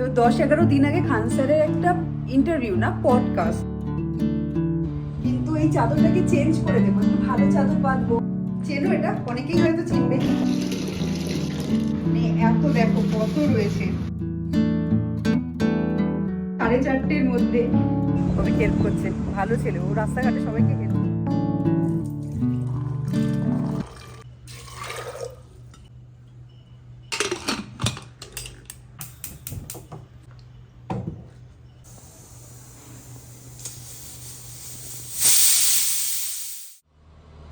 তো দশ এগারো দিন আগে খান স্যারের একটা ইন্টারভিউ না পডকাস্ট কিন্তু এই চাদরটাকে চেঞ্জ করে দেবো, একটু ভালো চাদর বাঁধবো। চেনো এটা? অনেকেই হয়তো চিনবে। মানে এত দেখো, কত রয়েছে। সাড়ে চারটের মধ্যে। কবে হেল্প করছে। ভালো ছেলে, ও রাস্তাঘাটে সবাইকে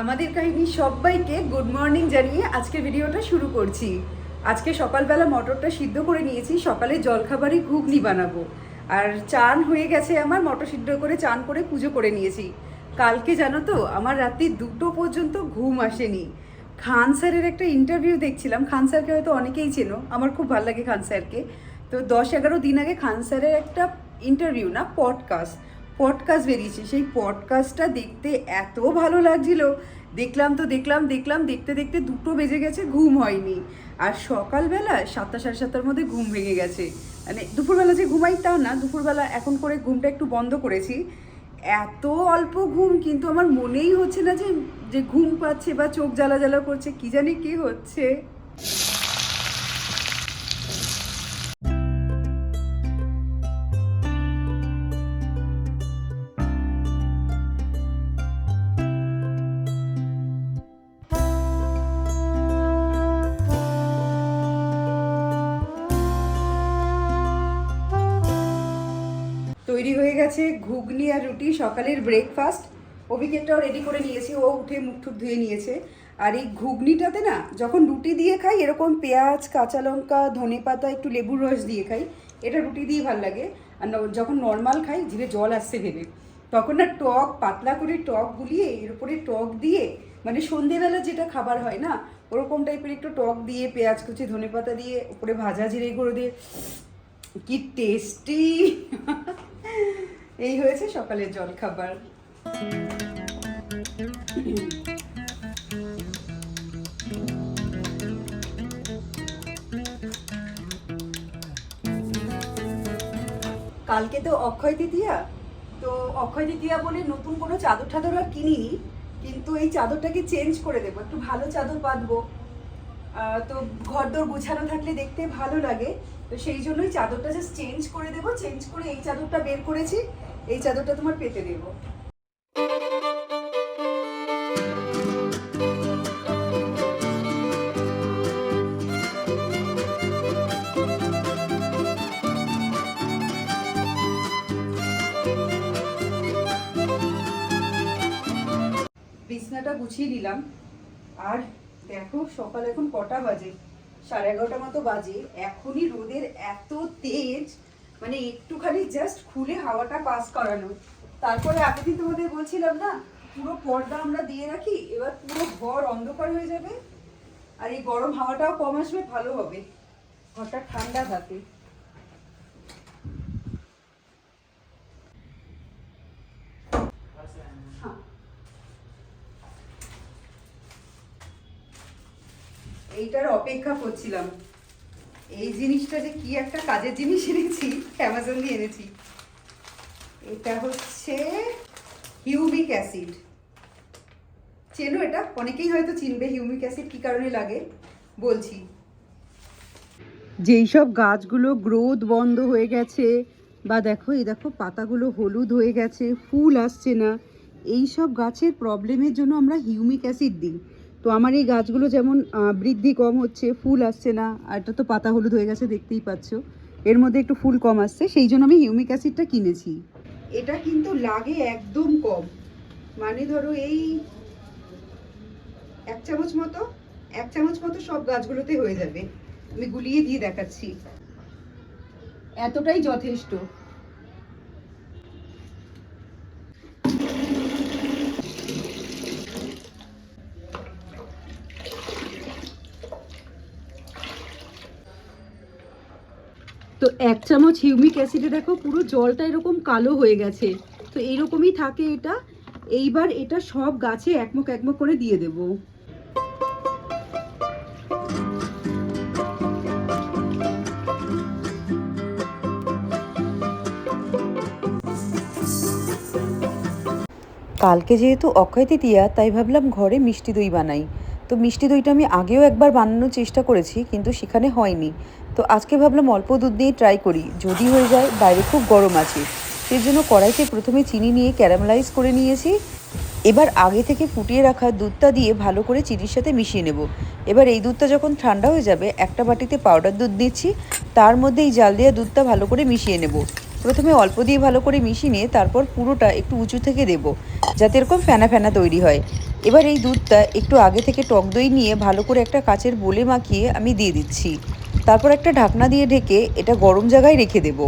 আমাদের কাহিনী সবাইকে গুড মর্নিং জানিয়ে আজকের ভিডিওটা শুরু করছি। আজকে সকালবেলা মটরটা সিদ্ধ করে নিয়েছি, সকালে জলখাবারে ঘুগনি বানাবো। আর চান হয়ে গেছে আমার, মটর সিদ্ধ করে চান করে পুজো করে নিয়েছি। কালকে জানো তো, আমার রাত্রি দুটো পর্যন্ত ঘুম আসেনি। খান স্যারের একটা ইন্টারভিউ দেখছিলাম, খান স্যারকে হয়তো অনেকেই চেনো, আমার খুব ভালো লাগে খান স্যারকে। তো দশ এগারো দিন আগে খান স্যারের একটা ইন্টারভিউ না পডকাস্ট পডকাস্ট বেরিয়েছে। সেই পডকাস্টটা দেখতে এত ভালো লাগছিল দেখলাম তো, দেখলাম দেখলাম, দেখতে দেখতে দুটো বেজে গেছে, ঘুম হয়নি। আর সকালবেলা সাতটা সাড়ে সাতটার মধ্যে ঘুম ভেঙে গেছে। মানে দুপুরবেলা যে ঘুমাই তা না, দুপুরবেলা এখন করে ঘুমটা একটু বন্ধ করেছি। এত অল্প ঘুম, কিন্তু আমার মনেই হচ্ছে না যে যে ঘুম পাচ্ছে বা চোখ জ্বালা জ্বালা করছে, কি জানি কি হচ্ছে। তৈরি হয়ে গেছে ঘুগনি আর রুটি, সকালের ব্রেকফাস্ট অভিজ্ঞতাও রেডি করে নিয়েছি, ও উঠে মুখ টুক ধুয়ে নিয়েছে। আর এই ঘুগনিটাতে না, যখন রুটি দিয়ে খাই, এরকম পেঁয়াজ, কাঁচা লঙ্কা, ধনে পাতা, একটু লেবুর রস দিয়ে খাই, এটা রুটি দিয়ে ভালো লাগে। আর যখন নর্মাল খাই, জিভে জল আসছে ভেবে। তখন না টক, পাতলা করে টক গুলিয়ে এর উপরে টক দিয়ে মানে সন্ধেবেলা যেটা খাবার হয় না, ওরকম টাইপের একটু টক দিয়ে, পেঁয়াজ কুচি, ধনে পাতা দিয়ে, উপরে ভাজা জিরে গুঁড়ো দিয়ে। কি টেস্টি এই হয়েছে সকালের জলখাবার। কালকে তো অক্ষয় তৃতীয়া। তো অক্ষয় তৃতীয়া বলে নতুন কোনো চাদর টাদর আর কিনিনি কিন্তু এই চাদরটাকে চেঞ্জ করে দেবো। একটু ভালো চাদর বাঁধবো। তো ঘরদোর গুছানো থাকলে দেখতে ভালো লাগে। তো সেই জন্যই চাদরটা জাস্ট চেঞ্জ করে দেবো। চেঞ্জ করে এই চাদরটা বের করেছি। এই চাদরটা তোমার পেতে দেবো। বিছনাটা গুছিয়ে নিলাম। আর দেখো, সকাল এখন কটা বাজে? সাড়ে এগারোটা মতো বাজে। এখনই রোদের এত তেজ। মানে একটুখানি জাস্ট খুলে হাওয়াটা পাস করানো। তারপরে এতদিন তোমাদের বলছিলাম না, পুরো পর্দা আমরা দিয়ে রাখি, এবার পুরো ঘর অন্ধকার হয়ে যাবে, আর এই গরম হাওয়াটাও কম আসবে, ভালো হবে। ঘরটা ঠান্ডা থাকে। হ্যাঁ। এইটার অপেক্ষা করছিলাম। এই জিনিসটা যে কি একটা কাজের জিনিস এনেছি অ্যামাজন দিয়ে এনেছি। এটা হচ্ছে হিউমিক অ্যাসিড। চেনো এটা? অনেকেই হয়তো চিনবে হিউমিক অ্যাসিড কি কারণে লাগে। বলছি। যেই সব গাছগুলো গ্রোথ বন্ধ হয়ে গেছে, বা দেখো, এই দেখো, পাতাগুলো হলুদ হয়ে গেছে, ফুল আসছে না, এই সব গাছের প্রবলেমের জন্য আমরা হিউমিক অ্যাসিড দিই। তো আমার এই গাছগুলো যেমন বৃদ্ধি কম হচ্ছে, ফুল আসছে না, আর এটা তো পাতা হলুদ হয়ে গেছে, দেখতেই পাচ্ছ। এর মধ্যে একটু ফুল কম আসছে, সেই জন্য আমি হিউমিক অ্যাসিডটা কিনেছি। এটা কিন্তু লাগে একদম কম। মানে ধরো এই এক চামচ মতো, এক চামচ মতো সব গাছগুলোতে হয়ে যাবে। আমি গুলিয়ে দিয়ে দেখাচ্ছি। এতটাই যথেষ্ট। এক চামচ হিউমিক অ্যাসিডে দেখো পুরো জলটা এরকম কালো হয়ে গেছে। তো এইরকমই থাকে এটা। এইবার এটা সব গাছে একমুখ একমুখ করে দিয়ে দেবো। কালকে যেহেতু অক্ষয় তৃতীয়া তাই ভাবলাম ঘরে মিষ্টি দই বানাই। তো মিষ্টি দইটা আমি আগেও একবার বানানোর চেষ্টা করেছি, কিন্তু সেখানে হয়নি। তো আজকে ভাবলাম অল্প দুধ দিয়ে ট্রাই করি। যদি হয়ে যায়, বাইরে খুব গরম আছে। সেই জন্য কড়াইতে প্রথমে চিনি নিয়ে ক্যারামেলাইজ করে নিয়েছি। এবার আগে থেকে ফুটিয়ে রাখা দুধটা দিয়ে ভালো করে চিনির সাথে মিশিয়ে নেব। এবার এই দুধটা যখন ঠান্ডা হয়ে যাবে, একটা বাটিতে পাউডার দুধ দিচ্ছি। তার মধ্যে এই জাল দেওয়া দুধটা ভালো করে মিশিয়ে নেব। প্রথমে অল্প দিয়ে ভালো করে মিশিয়ে নিয়ে তারপর পুরোটা একটু উঁচু থেকে দেব, যাতে এরকম ফেনা ফেনা তৈরি হয়। এবার এই দুধটা একটু আগে থেকে টক দই নিয়ে ভালো করে একটা কাচের বলে মাখিয়ে আমি দিয়ে দিচ্ছি। তারপর একটা ঢাকনা দিয়ে ঢেকে এটা গরম জায়গায় রেখে দেবো।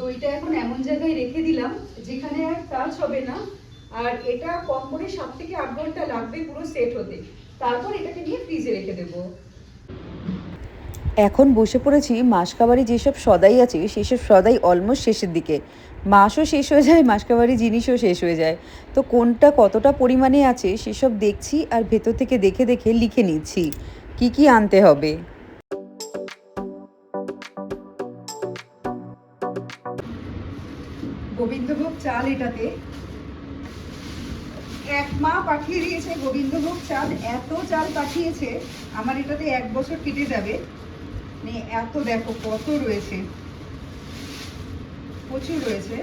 দইটা এখন এমন জায়গায় রেখে দিলাম যেখানে আর টাচ হবে না। আর এটা কম করে সাত থেকে আট ঘণ্টা লাগবে পুরো সেট হতে। তারপর এটাকে নিয়ে ফ্রিজে রেখে দেবো। এখন বসে পড়েছি মাসকাবারি যেসব সদাই আছে সেসব সদাই অলমোস্ট শেষের দিকে। মাসও শেষ হয়ে যায় মাসকাবারি জিনিসও শেষ হয়ে যায়। তো কোনটা কতটা পরিমাণে আছে সেসব দেখছি আর ভেতর থেকে দেখে দেখে লিখে নিচ্ছি। কি কি আনতে হবে? গোবিন্দভোগ চাল এটাতে। এক মা পাঠিয়ে দিয়েছে গোবিন্দভোগ চাল, এত চাল পাঠিয়েছে, আমার এটাতে এক বছর কেটে যাবে। মানে এত দেখো কত রয়েছে। প্রচুর রয়েছে।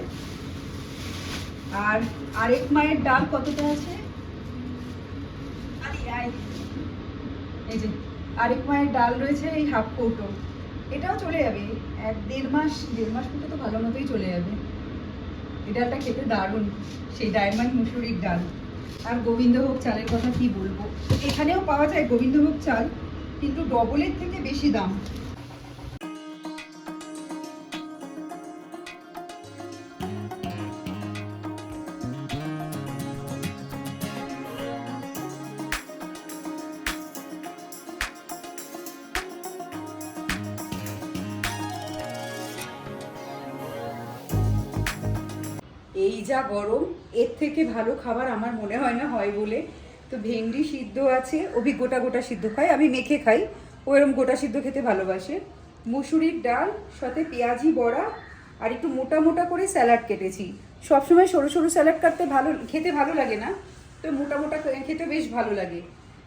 আর আরেক মায়ের ডাল কতটা আছে? এই যে, আরেক মায়ের ডাল রয়েছে এই হাফ কৌটো। এটাও চলে যাবে। এক দেড় মাস দেড় মাস মতো তো ভালো মতোই চলে যাবে। এই ডালটা খেতে দারুণ। সেই ডায়মন্ড মুসুরির ডাল। আর গোবিন্দভোগ চালের কথা কি বলব? এখানেও পাওয়া যায় গোবিন্দভোগ চাল, কিন্তু ডবলের থেকে বেশি দাম। যা গরম, এর থেকে ভালো খাবার আমার মনে হয় না হয় বলে। তো ভেন্ডি সিদ্ধ আছে অভি গোটা গোটা সিদ্ধ খায়, আমি মেখে খাই। ও গোটা সিদ্ধ খেতে ভালোবাসে। মুসুরির ডাল, সাথে পেঁয়াজি বড়া, আর একটু মোটা মোটা করে স্যালাড কেটেছি। সবসময় সরু সরু স্যালাড কাটতে ভালো, খেতে ভালো লাগে না, তো মোটা মোটা খেতে বেশ ভালো লাগে।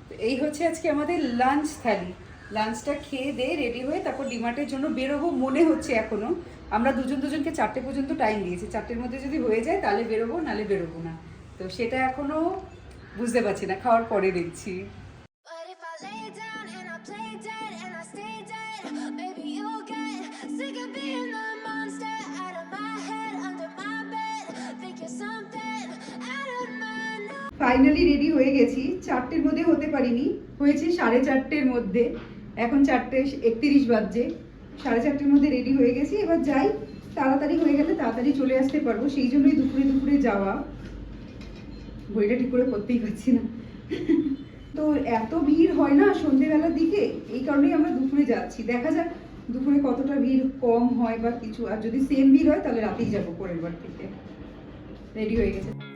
তো এই হচ্ছে আজকে আমাদের লাঞ্চ থালি। লাঞ্চটা খেয়ে দিয়ে রেডি হয়ে তারপর ডিমার্টের জন্য বেরোবো মনে হচ্ছে এখনও। আমরা দুজন দুজনকে চারটে পর্যন্ত টাইম দিয়েছি। চারটের মধ্যে যদি হয়ে যায় তাহলে বেরোবো নালে বেরোবো না। তো সেটা এখনও বুঝতে পারছি না খাওয়ার পরে দেখছি। ফাইনালি রেডি হয়ে গেছি। চারটের মধ্যে হতে পারিনি। হয়েছে সাড়ে চারটের মধ্যে। এখন চারটে একত্রিশ বাজছে। সাড়ে চারটের মধ্যে রেডি হয়ে গেছি। এবার যাই, তাড়াতাড়ি হয়ে গেলে তাড়াতাড়ি চলে আসতে পারব। সেই জন্যই দুপুরে দুপুরে যাওয়া। বইটা ঠিক করে করতেই পারছি না। তো এত ভিড় হয় না সন্ধেবেলার দিকে? এই কারণেই আমরা দুপুরে যাচ্ছি। দেখা যাক দুপুরে কতটা ভিড় কম হয় বা কিছু। আর যদি সেম ভিড় হয়, তাহলে রাতেই যাব পরের বার থেকে। রেডি হয়ে গেছে।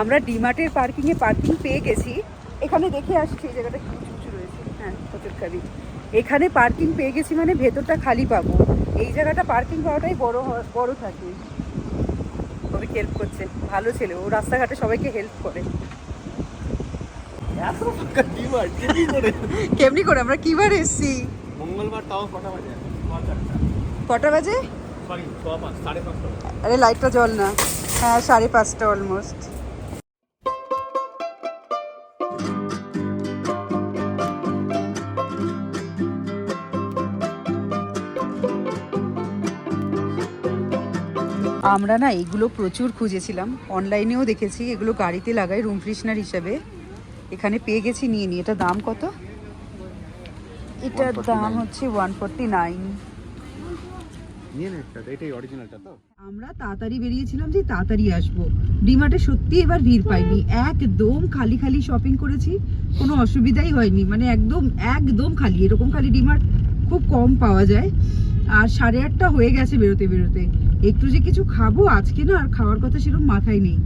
আমরা ডিমার্টের পার্কিং এ পার্কিং পেয়ে গেছি। এখানে দেখে আসছি এই জায়গাটা কি উঁচু রয়েছে। হ্যাঁ হোটেলকারি এখানে পার্কিং পেয়ে গেছি মানে ভেতরটা খালি পাবো। এই জায়গাটা পার্কিং পাওয়াটাই বড় বড় থাকে। খুবই হেল্প করছে। ভালো ছেলে। ও রাস্তাঘাটে সবাইকে হেল্প করে। কেমনি করে? আমরা কিবার এসছি? মঙ্গলবার তাও কটা বাজে? কটা বাজে? আরে লাইটটা জল না। হ্যাঁ সাড়ে পাঁচটা অলমোস্ট আমরা না এগুলো প্রচুর খুঁজেছিলাম। অনলাইনেও দেখেছি এগুলো গাড়িতে লাগাই রুম ফ্রেশনার হিসাবে। এখানে পেয়ে গেছি নিয়ে নিই। এটা দাম কত? এটার দাম হচ্ছে ওয়ান ফোরটি নাইন নিয়ে নে একটা এটাই অরিজিনালটা তো। আমরা তাড়াতাড়ি বেরিয়েছিলাম যে তাড়াতাড়ি আসব। ডিমার্টে সত্যি এবার ভিড় পাইনি। একদম খালি খালি শপিং করেছি। কোনো অসুবিধাই হয়নি। মানে একদম একদম খালি। এরকম খালি ডিমার্ট খুব কম পাওয়া যায়। আর সাড়ে আটটা হয়ে গেছে বেরোতে বেরোতে। একটু যে কিছু খাব আজকে না আর খাওয়ার কথা সেরকম মাথায় নেই।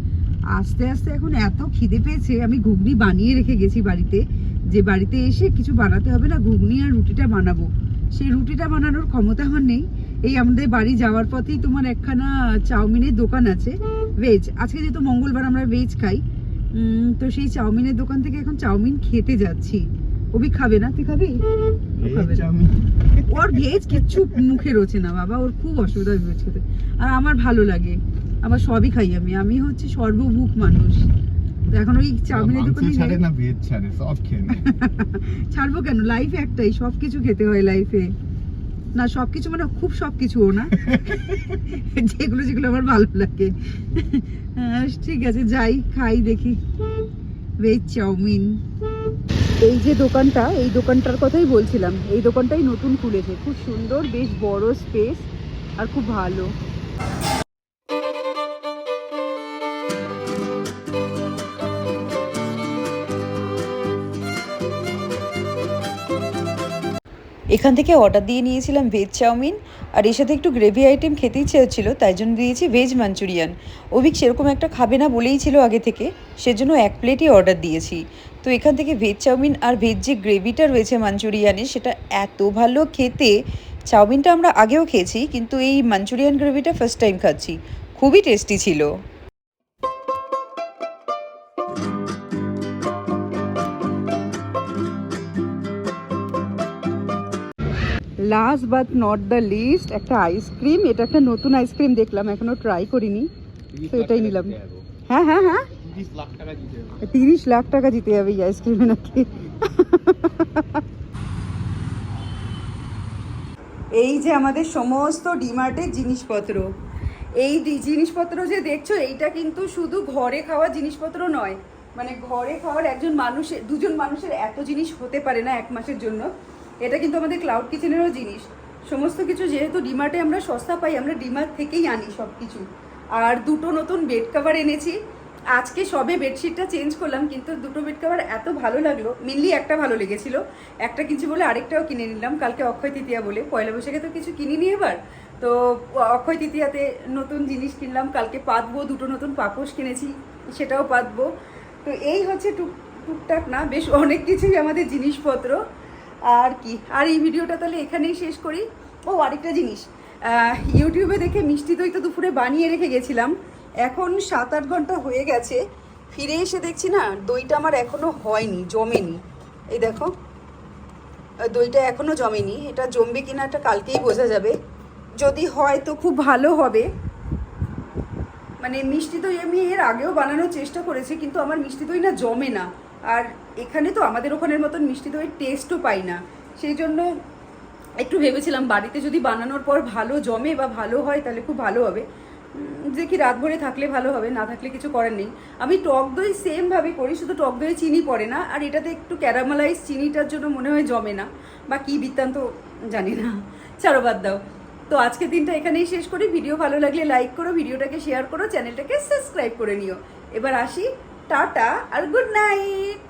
আস্তে আস্তে এখন এত খিদে পেয়েছে আমি ঘুগনি বানিয়ে রেখে গেছি বাড়িতে। যে বাড়িতে এসে কিছু বানাতে হবে না ঘুগনি আর রুটিটা বানাবো। সেই রুটিটা বানানোর ক্ষমতা আমার নেই। এই আমাদের বাড়ি যাওয়ার পথেই তোমার একখানা চাউমিনের দোকান আছে। ভেজ আজকে যেহেতু মঙ্গলবার আমরা ভেজ খাই তো সেই চাউমিনের দোকান থেকে এখন চাউমিন খেতে যাচ্ছি। ওবি খাবে না? তুই খাবি? খাবে না। ওর ভেজ কিচ্ছু মুখে রোচে না বাবা। ওর খুব অসুবিধা হয় ভেজ খেতে। আর আমার ভালো লাগে। আমার সবই খাই আমি। আমি হচ্ছে সর্বভুক মানুষ। এখন ওই চাউমিনের দোকানে ছাড়ে না ভেজ ছাড়ে? সব খেয়ে ছাড়বো কেন? লাইফ একটাই। সব কিছু খেতে হয় লাইফে না সব কিছু মানে খুব সব কিছুও না। যেগুলো যেগুলো আমার ভালো লাগে। ঠিক আছে যাই খাই দেখি। Veg chowmein. এই যে দোকানটা, এই দোকানটার কথাই বলছিলাম। এই দোকানটাই নতুন খুলেছে। খুব সুন্দর, বেশ বড় স্পেস আর খুব ভালো। এখান থেকে অর্ডার দিয়ে নিয়েছিলাম ভেজ চাউমিন, আর এর সাথে একটু গ্রেভি আইটেম খেতে ইচ্ছে হচ্ছিল তাই জন্য দিয়েছি ভেজ মাঞ্চুরিয়ান অভিক সেরকম একটা খাবে না বলেই ছিল আগে থেকে, সেজন্য এক প্লেটই অর্ডার দিয়েছি। তো এখান থেকে ভেজ চাউমিন আর ভেজ যে গ্রেভিটা রয়েছে মাঞ্চুরিয়ানে সেটা এত ভালো খেতে, চাউমিনটা আমরা আগেও খেয়েছি, কিন্তু এই মাঞ্চুরিয়ান গ্রেভিটা ফার্স্ট টাইম খাচ্ছি। খুবই টেস্টি ছিল। Last but not the least একটা আইসক্রিম এটা একটা নতুন আইসক্রিম দেখলাম এখনও ট্রাই করিনি। তো এটাই নিলাম। হ্যাঁ হ্যাঁ হ্যাঁ। তিরিশ লাখ টাকা দিতে হবে। এই আইসক্রিমে নাকি? এই যে আমাদের সমস্ত ডিমার্টের জিনিসপত্র। এই জিনিসপত্র যে দেখছ এইটা কিন্তু শুধু ঘরে খাওয়া জিনিসপত্র নয়। মানে ঘরে খাওয়ার একজন মানুষের দুজন মানুষের এত জিনিস হতে পারে না এক মাসের জন্য। এটা কিন্তু আমাদের ক্লাউড কিচেনেরও জিনিস। সমস্ত কিছু যেহেতু ডিমার্টে আমরা সস্তা পাই, আমরা ডিমার্ট থেকেই আনি সব কিছু আর দুটো নতুন বেড কভার এনেছি। আজকে সবে বেডশিটটা চেঞ্জ করলাম, কিন্তু দুটো বেড কভার এত ভালো লাগল মেনলি একটা ভালো লেগেছিল। একটা কিনছি বলে আরেকটাও কিনে নিলাম, কালকে অক্ষয় তৃতীয়া বলে। পয়লা বৈশাখে তো কিছু কিনিনি এবার। তো অক্ষয় তৃতীয়াতে নতুন জিনিস কিনলাম, কালকে পাতবো, দুটো নতুন পাপোশ কিনেছি, সেটাও পাতবো। তো এই হচ্ছে টুক, টুকটাক না, বেশ অনেক কিছুই আমাদের জিনিসপত্র। আর কি? আর এই ভিডিওটা তাহলে এখানেই শেষ করি। ও, আরেকটা জিনিস। ইউটিউবে দেখে মিষ্টি দই তো দুপুরে বানিয়ে রেখে গেছিলাম। এখন সাত আট ঘণ্টা হয়ে গেছে। ফিরে এসে দেখছি না, দইটা আমার এখনও হয়নি, জমেনি। এই দেখো। দইটা এখনও জমেনি। এটা জমবে কিনা এটা কালকেই বোঝা যাবে। যদি হয় তো খুব ভালো হবে। মানে মিষ্টি দই আমি এর আগেও বানানোর চেষ্টা করেছি, কিন্তু আমার মিষ্টি দই না জমে না। আর এখানে তো আমাদের ওখানের মতন মিষ্টি দইয়ের টেস্টও পাই না। সেই জন্য একটু ভেবেছিলাম বাড়িতে যদি বানানোর পর ভালো জমে বা ভালো হয় তাহলে খুব ভালো হবে। যে কি রাত ভরে থাকলে ভালো হবে, না থাকলে কিছু করার নেই। আমি টক দই সেমভাবে করি, শুধু টক দই চিনি পড়ে না। আর এটাতে একটু ক্যারামালাইজ চিনিটার জন্য মনে হয় জমে না। বা কী বৃত্তান্ত জানি না। ছাড়ো বাদ দাও। তো আজকের দিনটা এখানেই শেষ করি। ভিডিও ভালো লাগলে লাইক করো, ভিডিওটাকে শেয়ার করো চ্যানেলটাকে সাবস্ক্রাইব করে নিও। এবার আসি টাটা আর গুড নাইট